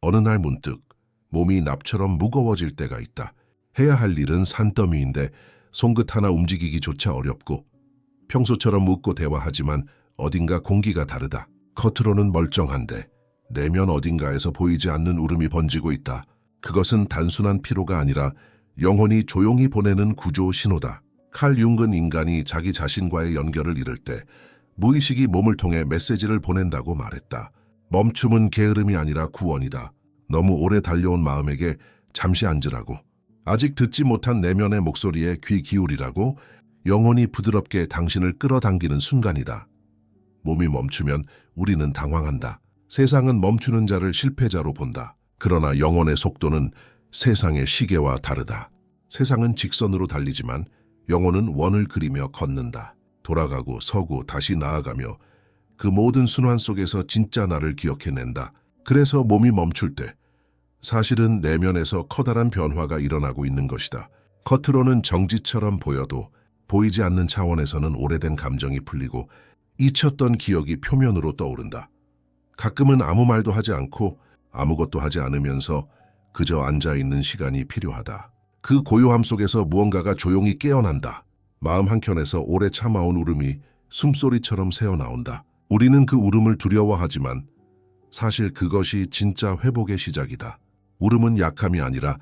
어느 날 문득 몸이 납처럼 무거워질 때가 있다. 해야 할 일은 산더미인데 손끝 하나 움직이기조차 어렵고 평소처럼 웃고 대화하지만 어딘가 공기가 다르다. 겉으로는 멀쩡한데 내면 어딘가에서 보이지 않는 울음이 번지고 있다. 그것은 단순한 피로가 아니라 영혼이 조용히 보내는 구조 신호다. 칼 융근 인간이 자기 자신과의 연결을 잃을 때 무의식이 몸을 통해 메시지를 보낸다고 말했다. 멈춤은 게으름이 아니라 구원이다. 너무 오래 달려온 마음에게 잠시 앉으라고. 아직 듣지 못한 내면의 목소리에 귀 기울이라고 영혼이 부드럽게 당신을 끌어당기는 순간이다. 몸이 멈추면 우리는 당황한다. 세상은 멈추는 자를 실패자로 본다. 그러나 영혼의 속도는 세상의 시계와 다르다. 세상은 직선으로 달리지만 영혼은 원을 그리며 걷는다. 돌아가고 서고 다시 나아가며 그 모든 순환 속에서 진짜 나를 기억해낸다. 그래서 몸이 멈출 때 사실은 내면에서 커다란 변화가 일어나고 있는 것이다. 겉으로는 정지처럼 보여도 보이지 않는 차원에서는 오래된 감정이 풀리고 잊혔던 기억이 표면으로 떠오른다. 가끔은 아무 말도 하지 않고 아무것도 하지 않으면서 그저 앉아 있는 시간이 필요하다. 그 고요함 속에서 무언가가 조용히 깨어난다. 마음 한켠에서 오래 참아온 울음이 숨소리처럼 새어나온다. 우리는 그 울음을 두려워하지만 사실 그것이 진짜 회복의 시작이다. 울음은 약함이 아니라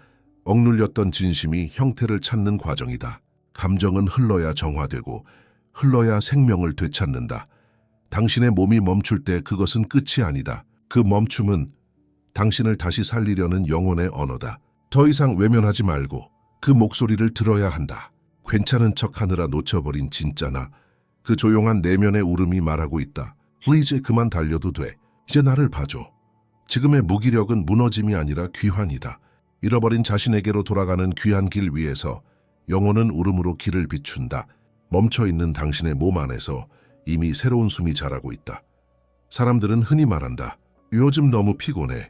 억눌렸던 진심이 형태를 찾는 과정이다. 감정은 흘러야 정화되고 흘러야 생명을 되찾는다. 당신의 몸이 멈출 때 그것은 끝이 아니다. 그 멈춤은 당신을 다시 살리려는 영혼의 언어다. 더 이상 외면하지 말고 그 목소리를 들어야 한다. 괜찮은 척 하느라 놓쳐버린 진짜나 그 조용한 내면의 울음이 말하고 있다. 이제 그만 달려도 돼. 이제 나를 봐줘. 지금의 무기력은 무너짐이 아니라 귀환이다. 잃어버린 자신에게로 돌아가는 귀한 길 위에서 영혼은 울음으로 길을 비춘다. 멈춰있는 당신의 몸 안에서 이미 새로운 숨이 자라고 있다. 사람들은 흔히 말한다. 요즘 너무 피곤해.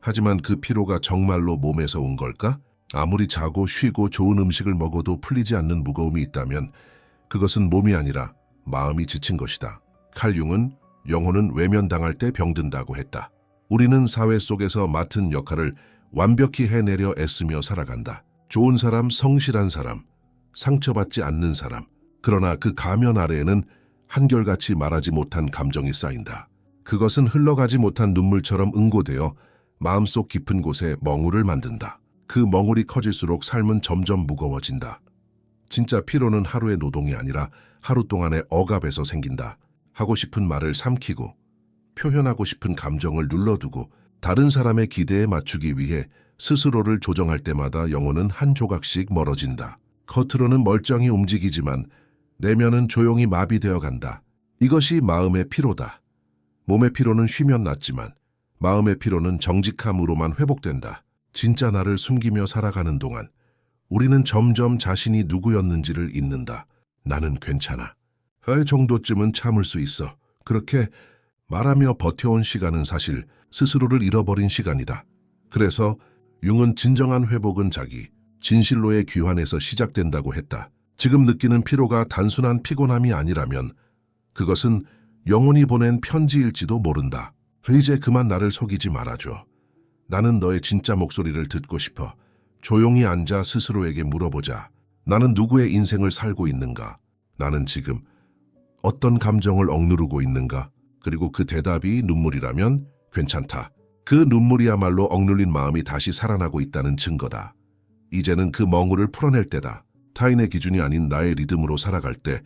하지만 그 피로가 정말로 몸에서 온 걸까? 아무리 자고 쉬고 좋은 음식을 먹어도 풀리지 않는 무거움이 있다면 그것은 몸이 아니라 마음이 지친 것이다. 칼융은 영혼은 외면당할 때 병든다고 했다. 우리는 사회 속에서 맡은 역할을 완벽히 해내려 애쓰며 살아간다. 좋은 사람, 성실한 사람, 상처받지 않는 사람. 그러나 그 가면 아래에는 한결같이 말하지 못한 감정이 쌓인다. 그것은 흘러가지 못한 눈물처럼 응고되어 마음속 깊은 곳에 멍울을 만든다. 그 멍울이 커질수록 삶은 점점 무거워진다. 진짜 피로는 하루의 노동이 아니라 하루 동안의 억압에서 생긴다. 하고 싶은 말을 삼키고 표현하고 싶은 감정을 눌러두고 다른 사람의 기대에 맞추기 위해 스스로를 조정할 때마다 영혼은 한 조각씩 멀어진다. 겉으로는 멀쩡히 움직이지만 내면은 조용히 마비되어 간다. 이것이 마음의 피로다. 몸의 피로는 쉬면 낫지만 마음의 피로는 정직함으로만 회복된다. 진짜 나를 숨기며 살아가는 동안 우리는 점점 자신이 누구였는지를 잊는다. 나는 괜찮아. 할 정도쯤은 참을 수 있어. 그렇게 말하며 버텨온 시간은 사실 스스로를 잃어버린 시간이다. 그래서 융은 진정한 회복은 자기, 진실로의 귀환에서 시작된다고 했다. 지금 느끼는 피로가 단순한 피곤함이 아니라면 그것은 영혼이 보낸 편지일지도 모른다. 이제 그만 나를 속이지 말아줘. 나는 너의 진짜 목소리를 듣고 싶어. 조용히 앉아 스스로에게 물어보자. 나는 누구의 인생을 살고 있는가? 나는 지금 어떤 감정을 억누르고 있는가? 그리고 그 대답이 눈물이라면 괜찮다. 그 눈물이야말로 억눌린 마음이 다시 살아나고 있다는 증거다. 이제는 그 멍울을 풀어낼 때다. 타인의 기준이 아닌 나의 리듬으로 살아갈 때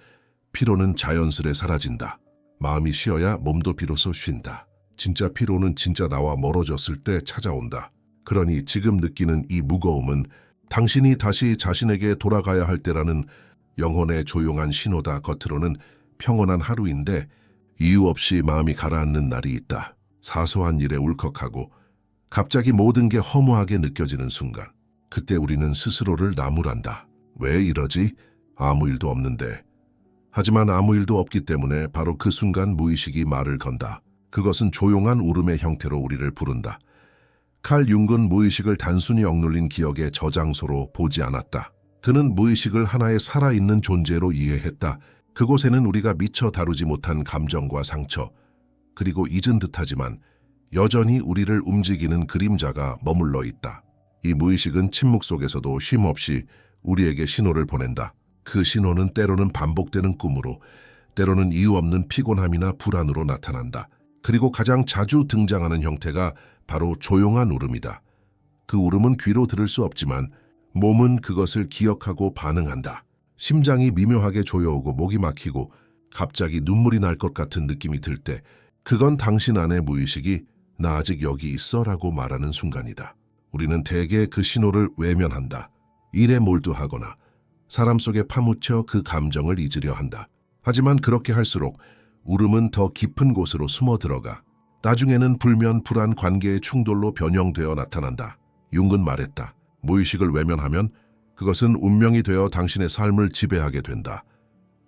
피로는 자연스레 사라진다. 마음이 쉬어야 몸도 비로소 쉰다. 진짜 피로는 진짜 나와 멀어졌을 때 찾아온다. 그러니 지금 느끼는 이 무거움은 당신이 다시 자신에게 돌아가야 할 때라는 영혼의 조용한 신호다. 겉으로는 평온한 하루인데 이유 없이 마음이 가라앉는 날이 있다. 사소한 일에 울컥하고 갑자기 모든 게 허무하게 느껴지는 순간. 그때 우리는 스스로를 나무란다. 왜 이러지? 아무 일도 없는데. 하지만 아무 일도 없기 때문에 바로 그 순간 무의식이 말을 건다. 그것은 조용한 울음의 형태로 우리를 부른다. 칼 융근 무의식을 단순히 억눌린 기억의 저장소로 보지 않았다. 그는 무의식을 하나의 살아있는 존재로 이해했다. 그곳에는 우리가 미처 다루지 못한 감정과 상처, 그리고 잊은 듯하지만 여전히 우리를 움직이는 그림자가 머물러 있다. 이 무의식은 침묵 속에서도 쉼없이 우리에게 신호를 보낸다. 그 신호는 때로는 반복되는 꿈으로, 때로는 이유 없는 피곤함이나 불안으로 나타난다. 그리고 가장 자주 등장하는 형태가 바로 조용한 울음이다. 그 울음은 귀로 들을 수 없지만 몸은 그것을 기억하고 반응한다. 심장이 미묘하게 조여오고 목이 막히고 갑자기 눈물이 날 것 같은 느낌이 들 때, 그건 당신 안의 무의식이 나 아직 여기 있어 라고 말하는 순간이다. 우리는 대개 그 신호를 외면한다. 일에 몰두하거나 사람 속에 파묻혀 그 감정을 잊으려 한다. 하지만 그렇게 할수록 울음은 더 깊은 곳으로 숨어 들어가 나중에는 불면 불안 관계의 충돌로 변형되어 나타난다. 융은 말했다. 무의식을 외면하면 그것은 운명이 되어 당신의 삶을 지배하게 된다.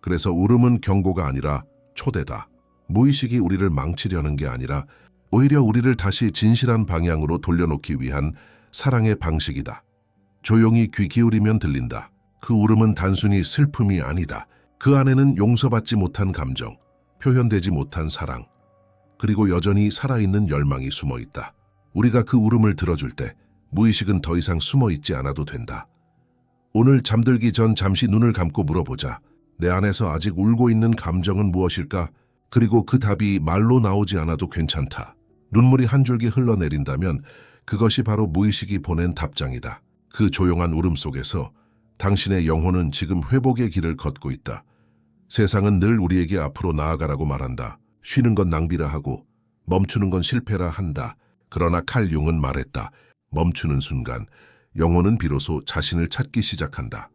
그래서 울음은 경고가 아니라 초대다. 무의식이 우리를 망치려는 게 아니라 오히려 우리를 다시 진실한 방향으로 돌려놓기 위한 사랑의 방식이다. 조용히 귀 기울이면 들린다. 그 울음은 단순히 슬픔이 아니다. 그 안에는 용서받지 못한 감정, 표현되지 못한 사랑, 그리고 여전히 살아있는 열망이 숨어 있다. 우리가 그 울음을 들어줄 때 무의식은 더 이상 숨어 있지 않아도 된다. 오늘 잠들기 전 잠시 눈을 감고 물어보자. 내 안에서 아직 울고 있는 감정은 무엇일까? 그리고 그 답이 말로 나오지 않아도 괜찮다. 눈물이 한 줄기 흘러내린다면 그것이 바로 무의식이 보낸 답장이다. 그 조용한 울음 속에서 당신의 영혼은 지금 회복의 길을 걷고 있다. 세상은 늘 우리에게 앞으로 나아가라고 말한다. 쉬는 건 낭비라 하고 멈추는 건 실패라 한다. 그러나 칼 융은 말했다. 멈추는 순간 영혼은 비로소 자신을 찾기 시작한다.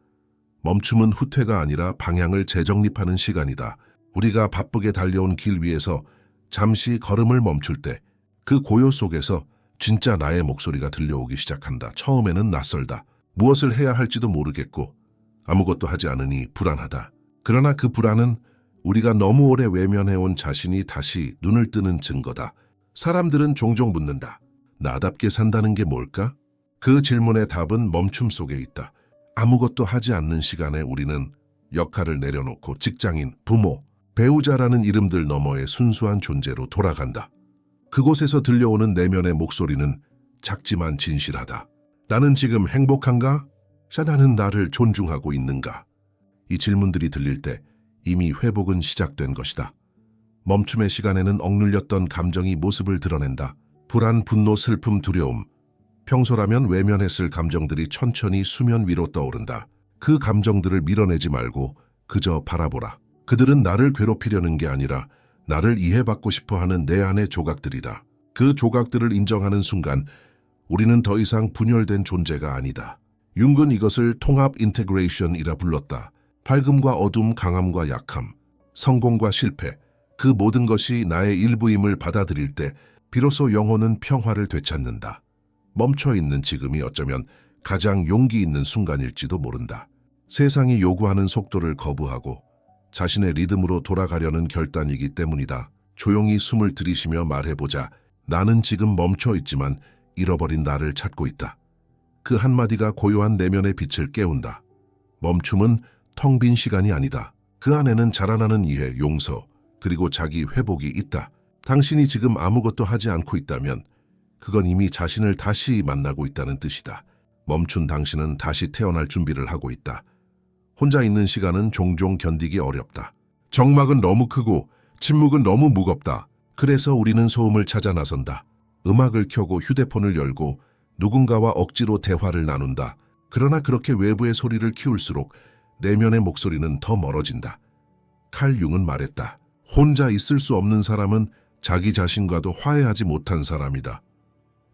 멈춤은 후퇴가 아니라 방향을 재정립하는 시간이다. 우리가 바쁘게 달려온 길 위에서 잠시 걸음을 멈출 때 그 고요 속에서 진짜 나의 목소리가 들려오기 시작한다. 처음에는 낯설다. 무엇을 해야 할지도 모르겠고 아무것도 하지 않으니 불안하다. 그러나 그 불안은 우리가 너무 오래 외면해온 자신이 다시 눈을 뜨는 증거다. 사람들은 종종 묻는다. 나답게 산다는 게 뭘까? 그 질문의 답은 멈춤 속에 있다. 아무것도 하지 않는 시간에 우리는 역할을 내려놓고 직장인, 부모, 배우자라는 이름들 너머의 순수한 존재로 돌아간다. 그곳에서 들려오는 내면의 목소리는 작지만 진실하다. 나는 지금 행복한가? 샤 나는 나를 존중하고 있는가? 이 질문들이 들릴 때 이미 회복은 시작된 것이다. 멈춤의 시간에는 억눌렸던 감정이 모습을 드러낸다. 불안, 분노, 슬픔, 두려움. 평소라면 외면했을 감정들이 천천히 수면 위로 떠오른다. 그 감정들을 밀어내지 말고 그저 바라보라. 그들은 나를 괴롭히려는 게 아니라 나를 이해받고 싶어 하는 내 안의 조각들이다. 그 조각들을 인정하는 순간 우리는 더 이상 분열된 존재가 아니다. 융은 이것을 통합 인테그레이션이라 불렀다. 밝음과 어둠, 강함과 약함, 성공과 실패, 그 모든 것이 나의 일부임을 받아들일 때 비로소 영혼은 평화를 되찾는다. 멈춰 있는 지금이 어쩌면 가장 용기 있는 순간일지도 모른다. 세상이 요구하는 속도를 거부하고 자신의 리듬으로 돌아가려는 결단이기 때문이다. 조용히 숨을 들이쉬며 말해보자. 나는 지금 멈춰 있지만 잃어버린 나를 찾고 있다. 그 한마디가 고요한 내면의 빛을 깨운다. 멈춤은 텅 빈 시간이 아니다. 그 안에는 자라나는 이해, 용서, 그리고 자기 회복이 있다. 당신이 지금 아무것도 하지 않고 있다면 그건 이미 자신을 다시 만나고 있다는 뜻이다. 멈춘 당신은 다시 태어날 준비를 하고 있다. 혼자 있는 시간은 종종 견디기 어렵다. 정막은 너무 크고 침묵은 너무 무겁다. 그래서 우리는 소음을 찾아 나선다. 음악을 켜고 휴대폰을 열고 누군가와 억지로 대화를 나눈다. 그러나 그렇게 외부의 소리를 키울수록 내면의 목소리는 더 멀어진다. 칼 융은 말했다. 혼자 있을 수 없는 사람은 자기 자신과도 화해하지 못한 사람이다.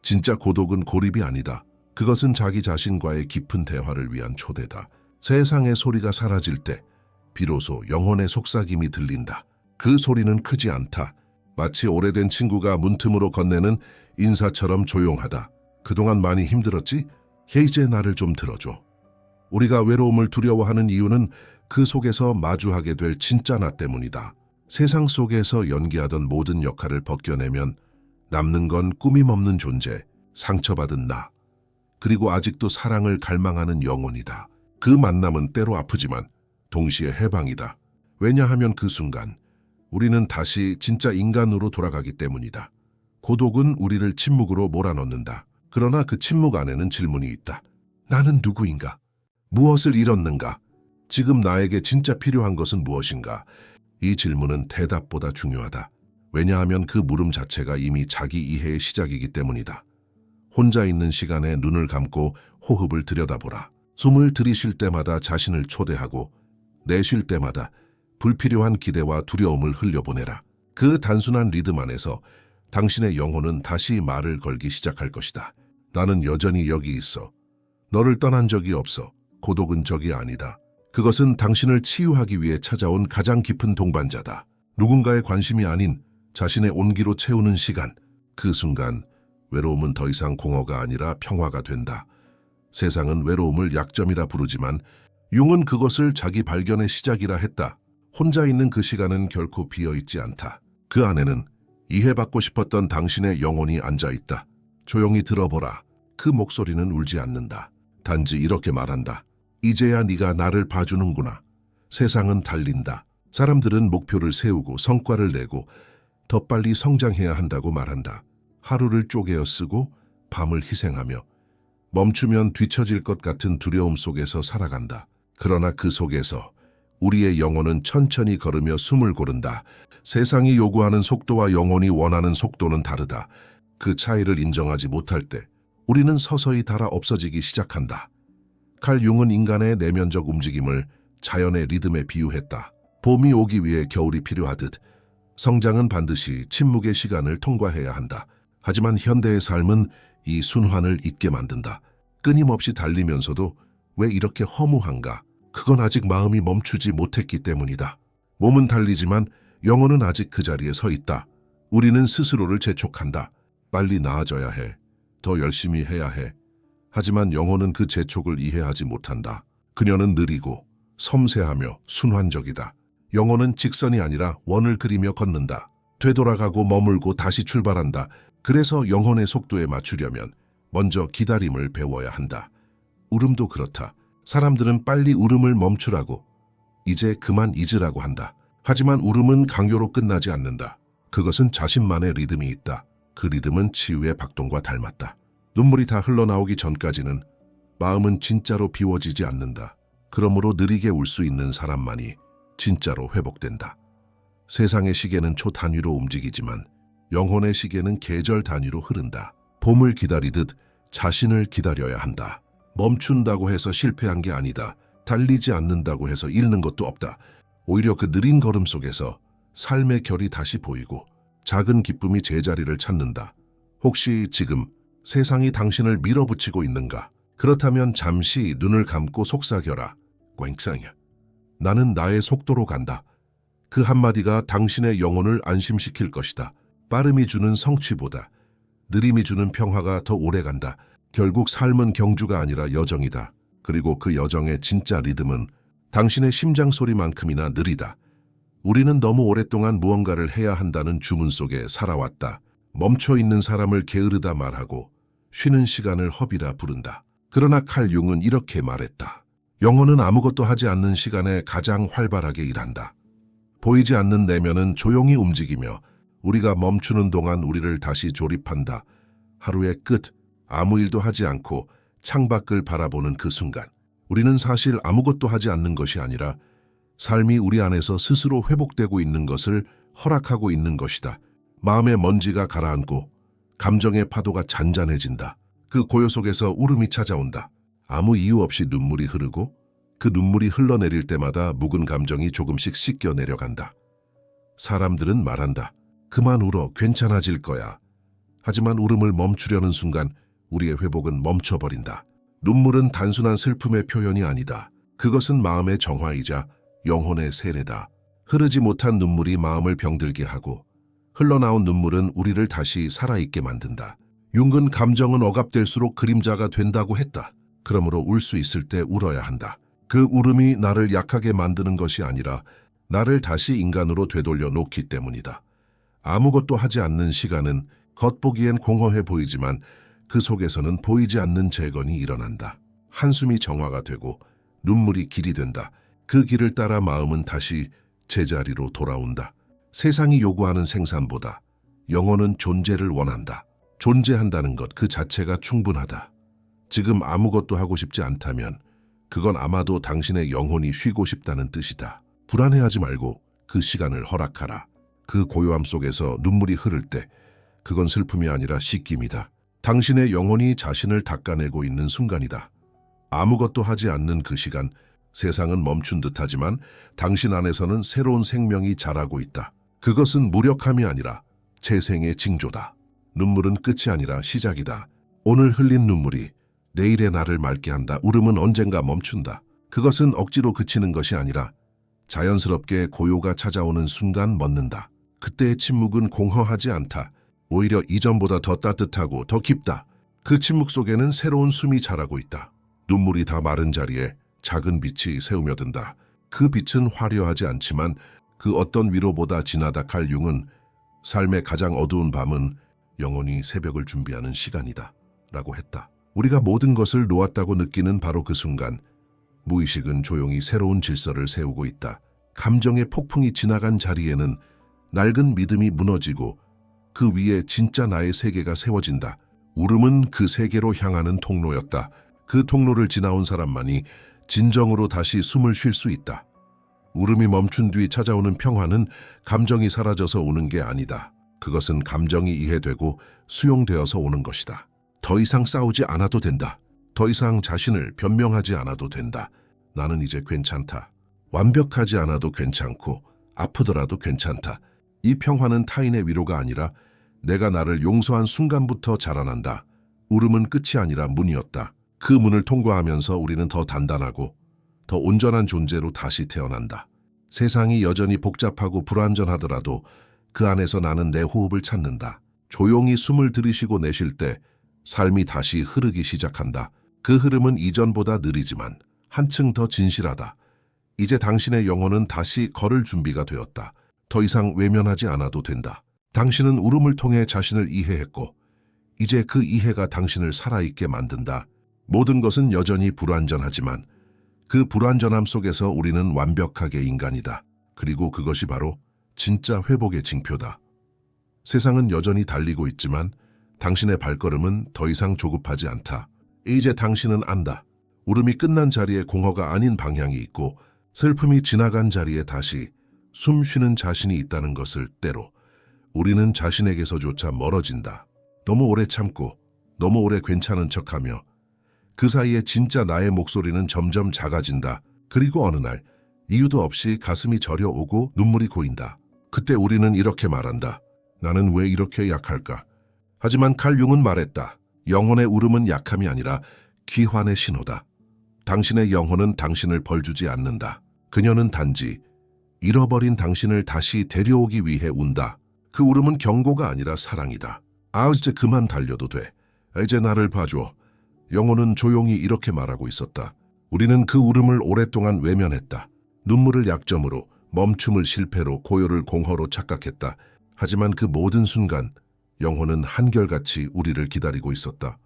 진짜 고독은 고립이 아니다. 그것은 자기 자신과의 깊은 대화를 위한 초대다. 세상의 소리가 사라질 때 비로소 영혼의 속삭임이 들린다. 그 소리는 크지 않다. 마치 오래된 친구가 문틈으로 건네는 인사처럼 조용하다. 그동안 많이 힘들었지? 이제 나를 좀 들어줘. 우리가 외로움을 두려워하는 이유는 그 속에서 마주하게 될 진짜 나 때문이다. 세상 속에서 연기하던 모든 역할을 벗겨내면 남는 건 꾸밈 없는 존재, 상처받은 나, 그리고 아직도 사랑을 갈망하는 영혼이다. 그 만남은 때로 아프지만 동시에 해방이다. 왜냐하면 그 순간 우리는 다시 진짜 인간으로 돌아가기 때문이다. 고독은 우리를 침묵으로 몰아넣는다. 그러나 그 침묵 안에는 질문이 있다. 나는 누구인가? 무엇을 잃었는가? 지금 나에게 진짜 필요한 것은 무엇인가? 이 질문은 대답보다 중요하다. 왜냐하면 그 물음 자체가 이미 자기 이해의 시작이기 때문이다. 혼자 있는 시간에 눈을 감고 호흡을 들여다보라. 숨을 들이쉴 때마다 자신을 초대하고 내쉴 때마다 불필요한 기대와 두려움을 흘려보내라. 그 단순한 리듬 안에서 당신의 영혼은 다시 말을 걸기 시작할 것이다. 나는 여전히 여기 있어. 너를 떠난 적이 없어. 고독은 적이 아니다. 그것은 당신을 치유하기 위해 찾아온 가장 깊은 동반자다. 누군가의 관심이 아닌 자신의 온기로 채우는 시간. 그 순간 외로움은 더 이상 공허가 아니라 평화가 된다. 세상은 외로움을 약점이라 부르지만 융은 그것을 자기 발견의 시작이라 했다. 혼자 있는 그 시간은 결코 비어 있지 않다. 그 안에는 이해받고 싶었던 당신의 영혼이 앉아 있다. 조용히 들어보라. 그 목소리는 울지 않는다. 단지 이렇게 말한다. 이제야 네가 나를 봐주는구나. 세상은 달린다. 사람들은 목표를 세우고 성과를 내고 더 빨리 성장해야 한다고 말한다. 하루를 쪼개어 쓰고 밤을 희생하며 멈추면 뒤처질 것 같은 두려움 속에서 살아간다. 그러나 그 속에서 우리의 영혼은 천천히 걸으며 숨을 고른다. 세상이 요구하는 속도와 영혼이 원하는 속도는 다르다. 그 차이를 인정하지 못할 때 우리는 서서히 달아 없어지기 시작한다. 칼 융은 인간의 내면적 움직임을 자연의 리듬에 비유했다. 봄이 오기 위해 겨울이 필요하듯 성장은 반드시 침묵의 시간을 통과해야 한다. 하지만 현대의 삶은 이 순환을 잊게 만든다. 끊임없이 달리면서도 왜 이렇게 허무한가? 그건 아직 마음이 멈추지 못했기 때문이다. 몸은 달리지만 영혼은 아직 그 자리에 서 있다. 우리는 스스로를 재촉한다. 빨리 나아져야 해. 더 열심히 해야 해. 하지만 영혼은 그 재촉을 이해하지 못한다. 그녀는 느리고 섬세하며 순환적이다. 영혼은 직선이 아니라 원을 그리며 걷는다. 되돌아가고 머물고 다시 출발한다. 그래서 영혼의 속도에 맞추려면 먼저 기다림을 배워야 한다. 울음도 그렇다. 사람들은 빨리 울음을 멈추라고, 이제 그만 잊으라고 한다. 하지만 울음은 강요로 끝나지 않는다. 그것은 자신만의 리듬이 있다. 그 리듬은 치유의 박동과 닮았다. 눈물이 다 흘러나오기 전까지는 마음은 진짜로 비워지지 않는다. 그러므로 느리게 울 수 있는 사람만이 진짜로 회복된다. 세상의 시계는 초 단위로 움직이지만 영혼의 시계는 계절 단위로 흐른다. 봄을 기다리듯 자신을 기다려야 한다. 멈춘다고 해서 실패한 게 아니다. 달리지 않는다고 해서 잃는 것도 없다. 오히려 그 느린 걸음 속에서 삶의 결이 다시 보이고 작은 기쁨이 제자리를 찾는다. 혹시 지금 세상이 당신을 밀어붙이고 있는가? 그렇다면 잠시 눈을 감고 속삭여라. 꽹상이야. 나는 나의 속도로 간다. 그 한마디가 당신의 영혼을 안심시킬 것이다. 빠름이 주는 성취보다 느림이 주는 평화가 더 오래 간다. 결국 삶은 경주가 아니라 여정이다. 그리고 그 여정의 진짜 리듬은 당신의 심장 소리만큼이나 느리다. 우리는 너무 오랫동안 무언가를 해야 한다는 주문 속에 살아왔다. 멈춰 있는 사람을 게으르다 말하고 쉬는 시간을 허비라 부른다. 그러나 칼 융은 이렇게 말했다. 영혼은 아무것도 하지 않는 시간에 가장 활발하게 일한다. 보이지 않는 내면은 조용히 움직이며 우리가 멈추는 동안 우리를 다시 조립한다. 하루의 끝, 아무 일도 하지 않고 창밖을 바라보는 그 순간, 우리는 사실 아무것도 하지 않는 것이 아니라 삶이 우리 안에서 스스로 회복되고 있는 것을 허락하고 있는 것이다. 마음의 먼지가 가라앉고 감정의 파도가 잔잔해진다. 그 고요 속에서 울음이 찾아온다. 아무 이유 없이 눈물이 흐르고 그 눈물이 흘러내릴 때마다 묵은 감정이 조금씩 씻겨 내려간다. 사람들은 말한다. 그만 울어 괜찮아질 거야. 하지만 울음을 멈추려는 순간 우리의 회복은 멈춰버린다. 눈물은 단순한 슬픔의 표현이 아니다. 그것은 마음의 정화이자 영혼의 세례다. 흐르지 못한 눈물이 마음을 병들게 하고 흘러나온 눈물은 우리를 다시 살아있게 만든다. 융은 감정은 억압될수록 그림자가 된다고 했다. 그러므로 울 수 있을 때 울어야 한다. 그 울음이 나를 약하게 만드는 것이 아니라 나를 다시 인간으로 되돌려 놓기 때문이다. 아무것도 하지 않는 시간은 겉보기엔 공허해 보이지만 그 속에서는 보이지 않는 재건이 일어난다. 한숨이 정화가 되고 눈물이 길이 된다. 그 길을 따라 마음은 다시 제자리로 돌아온다. 세상이 요구하는 생산보다 영혼은 존재를 원한다. 존재한다는 것 그 자체가 충분하다. 지금 아무것도 하고 싶지 않다면 그건 아마도 당신의 영혼이 쉬고 싶다는 뜻이다. 불안해하지 말고 그 시간을 허락하라. 그 고요함 속에서 눈물이 흐를 때 그건 슬픔이 아니라 씻김이다. 당신의 영혼이 자신을 닦아내고 있는 순간이다. 아무것도 하지 않는 그 시간, 세상은 멈춘 듯하지만 당신 안에서는 새로운 생명이 자라고 있다. 그것은 무력함이 아니라 재생의 징조다. 눈물은 끝이 아니라 시작이다. 오늘 흘린 눈물이 내일의 나를 맑게 한다. 울음은 언젠가 멈춘다. 그것은 억지로 그치는 것이 아니라 자연스럽게 고요가 찾아오는 순간 멎는다. 그때의 침묵은 공허하지 않다. 오히려 이전보다 더 따뜻하고 더 깊다. 그 침묵 속에는 새로운 숨이 자라고 있다. 눈물이 다 마른 자리에 작은 빛이 새우며든다. 그 빛은 화려하지 않지만 그 어떤 위로보다 진하다 칼융은 삶의 가장 어두운 밤은 영원히 새벽을 준비하는 시간이다. 라고 했다. 우리가 모든 것을 놓았다고 느끼는 바로 그 순간 무의식은 조용히 새로운 질서를 세우고 있다. 감정의 폭풍이 지나간 자리에는 낡은 믿음이 무너지고 그 위에 진짜 나의 세계가 세워진다. 울음은 그 세계로 향하는 통로였다. 그 통로를 지나온 사람만이 진정으로 다시 숨을 쉴 수 있다. 울음이 멈춘 뒤 찾아오는 평화는 감정이 사라져서 오는 게 아니다. 그것은 감정이 이해되고 수용되어서 오는 것이다. 더 이상 싸우지 않아도 된다. 더 이상 자신을 변명하지 않아도 된다. 나는 이제 괜찮다. 완벽하지 않아도 괜찮고 아프더라도 괜찮다. 이 평화는 타인의 위로가 아니라 내가 나를 용서한 순간부터 자라난다. 울음은 끝이 아니라 문이었다. 그 문을 통과하면서 우리는 더 단단하고 더 온전한 존재로 다시 태어난다. 세상이 여전히 복잡하고 불완전하더라도 그 안에서 나는 내 호흡을 찾는다. 조용히 숨을 들이쉬고 내쉴 때 삶이 다시 흐르기 시작한다. 그 흐름은 이전보다 느리지만 한층 더 진실하다. 이제 당신의 영혼은 다시 걸을 준비가 되었다. 더 이상 외면하지 않아도 된다. 당신은 울음을 통해 자신을 이해했고, 이제 그 이해가 당신을 살아있게 만든다. 모든 것은 여전히 불완전하지만 그 불완전함 속에서 우리는 완벽하게 인간이다. 그리고 그것이 바로 진짜 회복의 징표다. 세상은 여전히 달리고 있지만 당신의 발걸음은 더 이상 조급하지 않다. 이제 당신은 안다. 울음이 끝난 자리에 공허가 아닌 방향이 있고 슬픔이 지나간 자리에 다시 숨 쉬는 자신이 있다는 것을 때로 우리는 자신에게서조차 멀어진다. 너무 오래 참고 너무 오래 괜찮은 척하며 그 사이에 진짜 나의 목소리는 점점 작아진다. 그리고 어느 날 이유도 없이 가슴이 저려오고 눈물이 고인다. 그때 우리는 이렇게 말한다. 나는 왜 이렇게 약할까? 하지만 칼 융은 말했다. 영혼의 울음은 약함이 아니라 귀환의 신호다. 당신의 영혼은 당신을 벌주지 않는다. 그녀는 단지 잃어버린 당신을 다시 데려오기 위해 운다. 그 울음은 경고가 아니라 사랑이다. 아, 이제 그만 달려도 돼. 이제 나를 봐줘. 영혼은 조용히 이렇게 말하고 있었다. 우리는 그 울음을 오랫동안 외면했다. 눈물을 약점으로, 멈춤을 실패로, 고요를 공허로 착각했다. 하지만 그 모든 순간 영혼은 한결같이 우리를 기다리고 있었다.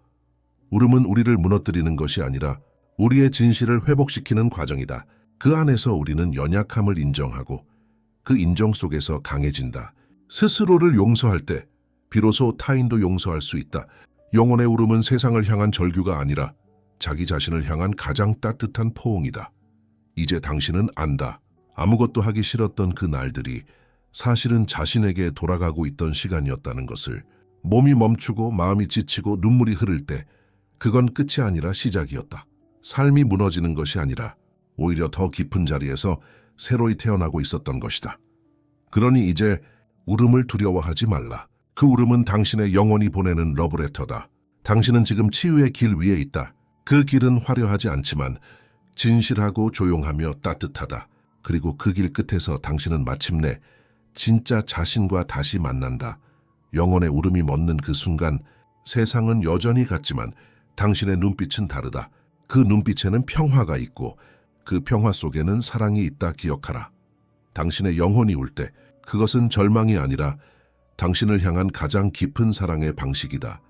울음은 우리를 무너뜨리는 것이 아니라 우리의 진실을 회복시키는 과정이다. 그 안에서 우리는 연약함을 인정하고 그 인정 속에서 강해진다. 스스로를 용서할 때 비로소 타인도 용서할 수 있다. 영혼의 울음은 세상을 향한 절규가 아니라 자기 자신을 향한 가장 따뜻한 포옹이다. 이제 당신은 안다. 아무것도 하기 싫었던 그 날들이 사실은 자신에게 돌아가고 있던 시간이었다는 것을 몸이 멈추고 마음이 지치고 눈물이 흐를 때 그건 끝이 아니라 시작이었다. 삶이 무너지는 것이 아니라 오히려 더 깊은 자리에서 새로이 태어나고 있었던 것이다. 그러니 이제 울음을 두려워하지 말라. 그 울음은 당신의 영혼이 보내는 러브레터다. 당신은 지금 치유의 길 위에 있다. 그 길은 화려하지 않지만 진실하고 조용하며 따뜻하다. 그리고 그 길 끝에서 당신은 마침내 진짜 자신과 다시 만난다. 영혼의 울음이 멎는 그 순간 세상은 여전히 같지만 당신의 눈빛은 다르다. 그 눈빛에는 평화가 있고 그 평화 속에는 사랑이 있다 기억하라. 당신의 영혼이 울 때 그것은 절망이 아니라 당신을 향한 가장 깊은 사랑의 방식이다.